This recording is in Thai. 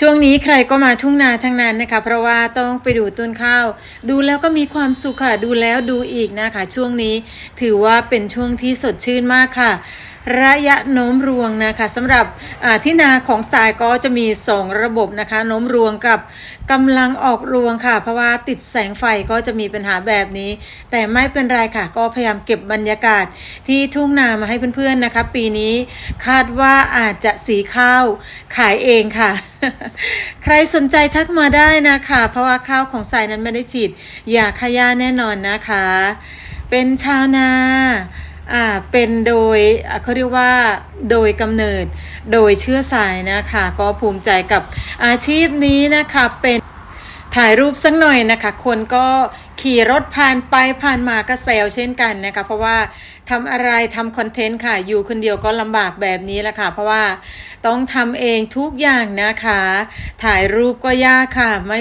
ช่วงนี้ใครก็มาทุ่งนาทั้งนั้นนะคะ เพราะว่าต้องไปดูต้นข้าว ดูแล้วก็มีความสุขค่ะ ดูแล้วดูอีกนะคะ ช่วงนี้ถือว่าเป็นช่วงที่สดชื่นมากค่ะ ระยะโน้มรวงนะคะสำหรับที่นาของสายก็จะมี 2 ระบบนะคะโน้มรวงกับกำลังออกรวงค่ะ เพราะว่าติดแสงไฟก็จะมีปัญหาแบบนี้ แต่ไม่เป็นไรค่ะ ก็พยายามเก็บบรรยากาศที่ทุ่งนามาให้เพื่อนๆนะคะ ปีนี้คาดว่าอาจจะสีข้าวขายเองค่ะ ใครสนใจทักมาได้นะคะ เพราะว่าข้าวของสายนั้นไม่ได้ฉีดยาฆ่าหญ้าแน่นอนนะคะ เป็นชาวนา อ่าเป็นโดยเขาเรียกว่าโดยกำเนิดโดยเชื้อสายนะคะ ก็ภูมิใจกับอาชีพนี้นะคะเป็นถ่ายรูปสักหน่อยนะคะ คนก็ขี่รถผ่านไปผ่านมาก็แซวเช่นกันนะคะ เพราะว่าทำอะไรทำคอนเทนต์ค่ะ อยู่คนเดียวก็ลำบากแบบนี้แหละค่ะ เพราะว่าต้องทำเองทุกอย่างนะคะ ถ่ายรูปก็ยากค่ะไม่